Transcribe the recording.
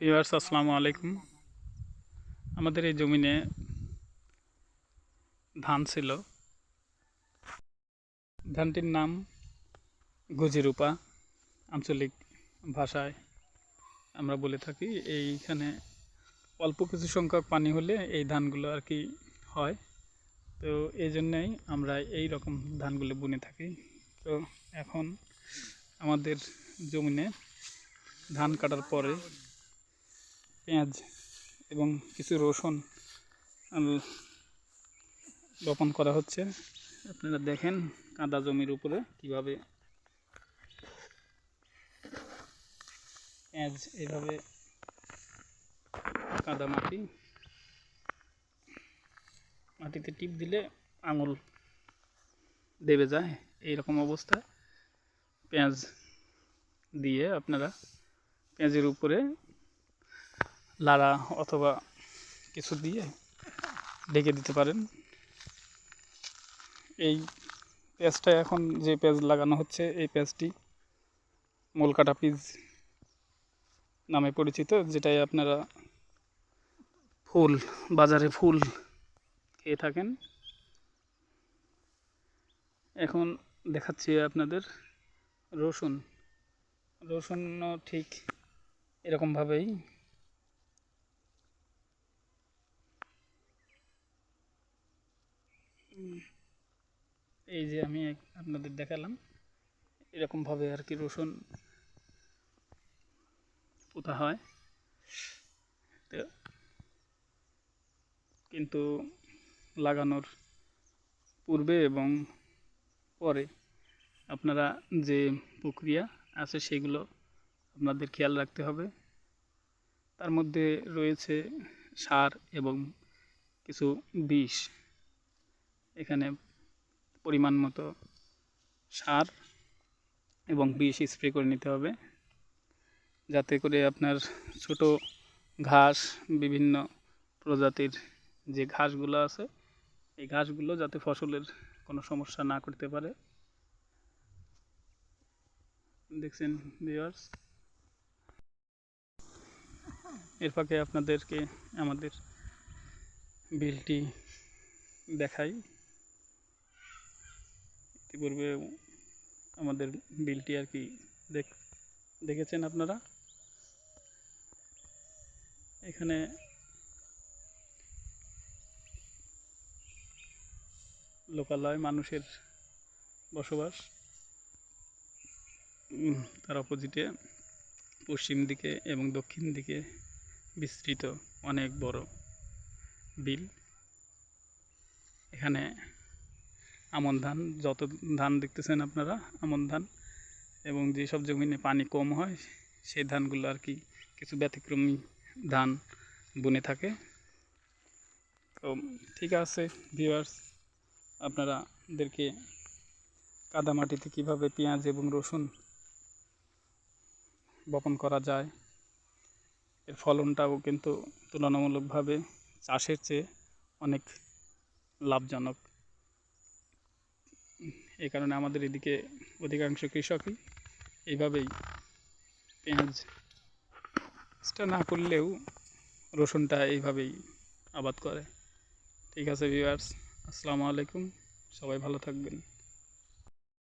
Viewers, আসসালামু আলাইকুম। আমাদের এই জমিনে ধান ছিল। ধানটির নাম গুজিরূপা, আঞ্চলিক ভাষায় আমরা বলে থাকি। এইখানে অল্প কিছু সংখ্যক পানি হলে এই ধানগুলো আর কি হয়। তো এই জন্যেই আমরা এই রকম ধানগুলো বুনে থাকি। তো এখন আমাদের জমিনে ধান কাটার পরে পেঁয়াজ এবং কিছু রসুন বপন করা হচ্ছে। আপনারা দেখেন কাদা জমির উপরে কীভাবে পেঁয়াজ এভাবে কাদা মাটি, মাটিতে টিপ দিলে আঙুল দেবে যায়। এইরকম অবস্থায় পেঁয়াজ দিয়ে আপনারা পেঁয়াজের উপরে লাড়া অথবা কিছু দিয়ে ঢেকে দিতে পারেন। এই পেঁয়াজটা এখন যে পেঁয়াজ লাগানো হচ্ছে, এই পেঁয়াজটি মোলকাটা পিস নামে পরিচিত, যেটাই আপনারা ফুল, বাজারে ফুল খেয়ে থাকেন। এখন দেখাচ্ছি আপনাদের রসুন। রসুনও ঠিক এরকমভাবেই এই যে আমি আপনাদের দেখালাম এরকমভাবে আর কি রসুন পোতা হয়। তো কিন্তু লাগানোর পূর্বে এবং পরে আপনারা যে প্রক্রিয়া আছে সেগুলো আপনাদের খেয়াল রাখতে হবে। তার মধ্যে রয়েছে সার এবং কিছু বিষ। এখানে পরিমাণ মতো সার এবং বিষ স্প্রে করে নিতে হবে। যাতে করে আপনার ছোট ঘাস, বিভিন্ন প্রজাতির যে ঘাসগুলো আছে, এই ঘাসগুলো যাতে ফসলের কোনো সমস্যা না করতে পারে। দেখছেন ভিউয়ার্স এর ফাঁকে আপনাদেরকে আমাদের বিলটি দেখাই। ইতিপূর্বে আমাদের বিলটি আর কি দেখ, দেখেছেন আপনারা? এখানে লোকালয় মানুষের বসবাস। তার অপোজিটে পশ্চিম দিকে এবং দক্ষিণ দিকে বিস্তৃত অনেক বড় বিল। এখানে আমন ধান, যত ধান দেখতেছেন আপনারা, আমন ধান, এবং যেসব জমিনে পানি কম হয়, সেই ধানগুলো আর কি কিছু ব্যতিক্রমী ধান বুনে থাকে। তো ঠিক আছে ভিউয়ার্স আপনারাদেরকে কাদা মাটিতে কীভাবে পেঁয়াজ এবং রসুন বপন করা যায়, এর ফলনটাও কিন্তু তুলনামূলকভাবে চাষের চেয়ে অনেক লাভজনক। এই কারণে আমাদের এদিকে অধিকাংশ কৃষকই এইভাবেই পেঁয়াজটা না করলেও রসুনটা এইভাবেই আবাদ করে। ঠিক আছে ভিউয়ার্স আসসালামু আলাইকুম। সবাই ভালো থাকবেন।